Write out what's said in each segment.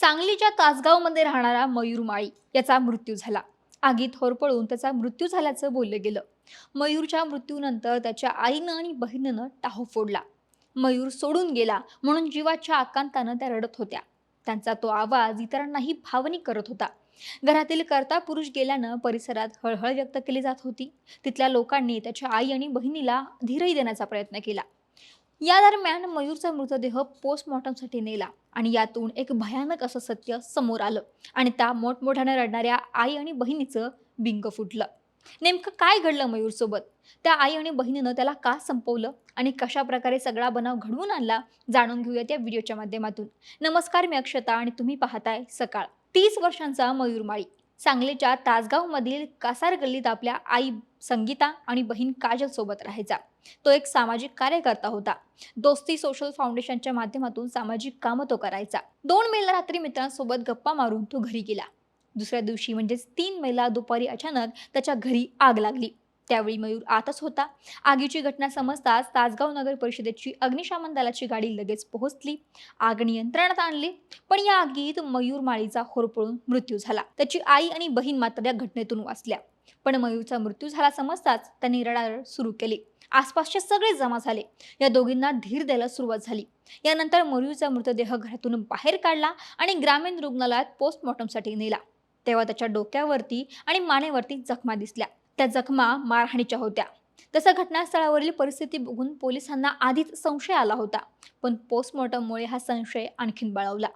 सांगलीच्या तासगावमध्ये राहणारा मयूर माळी याचा मृत्यू झाला. आगीत होरपळून त्याचा मृत्यू झाल्याचं बोललं गेलं. मयूरच्या मृत्यूनंतर त्याच्या आईनं आणि बहिणीनं टाहो फोडला. मयूर सोडून गेला म्हणून जीवाच्या आकांतानं त्या रडत होत्या. त्यांचा तो आवाज इतरांनाही भावनिक करत होता. घरातील कर्ता पुरुष गेल्यानं परिसरात हळहळ व्यक्त केली जात होती. तिथल्या लोकांनी त्याच्या आई आणि बहिणीला धीरही देण्याचा प्रयत्न केला. या दरम्यान मयूरचा मृतदेह पोस्टमॉर्टमसाठी नेला आणि यातून एक भयानक असं सत्य समोर आलं आणि त्या मोठमोठ्याने रडणाऱ्या आई आणि बहिणीचं बिंग फुटलं. नेमकं काय घडलं मयूरसोबत? त्या आई आणि बहिणीनं त्याला का संपवलं आणि कशा प्रकारे सगळा बनाव घडवून आणला जाणून घेऊयात या व्हिडिओच्या माध्यमातून. नमस्कार मी अक्षता आणि तुम्ही पाहताय सकाळ. तीस वर्षांचा मयूर माळी सांगलीच्या तासगावमधील कासार गल्लीत आपल्या आई संगीता आणि बहीण काजल सोबत राहायचा. तो एक सामाजिक कार्यकर्ता होता. दोस्ती सोशल फाउंडेशनच्या माध्यमातून सामाजिक कामं तो करायचा. दोन मेला रात्री मित्रांसोबत गप्पा मारून तो घरी गेला. दुसऱ्या दिवशी म्हणजेच तीन मेला दुपारी अचानक त्याच्या घरी आग लागली. त्यावेळी मयूर आतच होता. आगीची घटना समजताच तासगाव नगर परिषदेची अग्निशमन दलाची गाडी लगेच पोहोचली. आग नियंत्रणात आणली. पण या आगीत मयूर माळीचा होरपळून मृत्यू झाला. त्याची आई आणि बहीण मात्र या घटनेतून वाचल्या. पण मयूरचा मृत्यू झाला समजताच त्यांनी रडारड सुरू केली. आसपासचे सगळे जमा झाले. या दोघींना धीर द्यायला सुरुवात झाली. यानंतर मयूरचा मृतदेह घरातून बाहेर काढला आणि ग्रामीण रुग्णालयात पोस्टमॉर्टमसाठी नेला. तेव्हा त्याच्या डोक्यावरती आणि मानेवरती जखमा दिसल्या. त्या जखमा मारहाणीच्या होत्या. तसं घटनास्थळावरील परिस्थिती बघून पोलिसांना आधीच संशय आला होता पण पोस्टमॉर्टममुळे हा संशय आणखीन बळावला.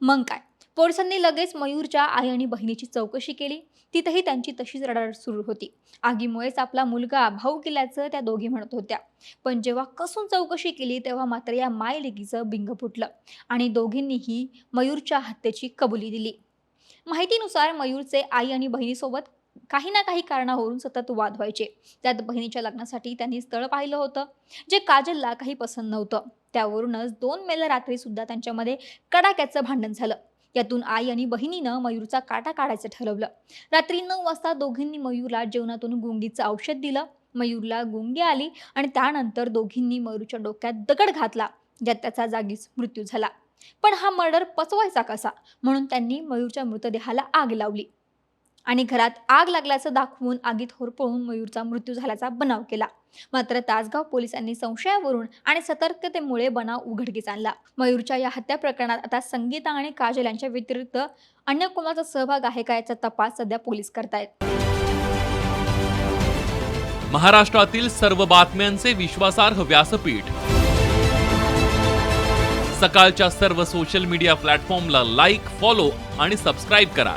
मग काय? पोलिसांनी लगेच मयूरच्या आई आणि बहिणीची चौकशी केली. तिथेही त्यांची तशीच रडारड सुरू होती. आगीमुळेच आपला मुलगा भाऊ गेल्याचं त्या दोघी म्हणत होत्या. पण जेव्हा कसून चौकशी केली तेव्हा मात्र या मायलेकीचं बिंग फुटलं आणि दोघींनीही मयूरच्या हत्येची कबुली दिली. माहितीनुसार मयूरचे आई आणि बहिणीसोबत काही ना काही कारणावरून सतत वाद व्हायचे. त्यात बहिणीच्या लग्नासाठी त्यांनी स्थळ पाहिलं होतं जे काजलला काही पसंत नव्हतं. त्यावरूनच दोन मेला रात्री सुद्धा त्यांच्यामध्ये कडाक्याचं भांडण झालं. यातून आई आणि बहिणीनं मयूरचा काटा काढायचं ठरवलं. रात्री नऊ वाजता दोघींनी मयूरला जेवणातून गुंगीचं औषध दिलं. मयूरला गुंगी आली आणि त्यानंतर दोघींनी मयूरच्या डोक्यात दगड घातला ज्यात त्याचा जागीच मृत्यू झाला. पण हा मर्डर पचवायचा कसा? म्हणून त्यांनी मयूरच्या मृतदेहाला आग लावली. आणि घरात आग लागल्याचं दाखवून आगीत होरपळून मयूरचा मृत्यू झाल्याचा बनाव केला. मात्र तासगाव पोलिसांनी संशयावरून आणि सतर्कतेमुळे बनाव उघडकीस आणला. मयूरच्या या हत्या प्रकरणात आता संगीता आणि काजल यांच्या व्यतिरिक्त अन्य कोणाचा सहभाग आहे का याचा तपास सध्या पोलीस करतायत. महाराष्ट्रातील सर्व बातम्यांचे विश्वासार्ह व्यासपीठ. सकाळच्या सर्व सोशल मीडिया प्लॅटफॉर्मला लाईक फॉलो आणि सबस्क्राईब करा.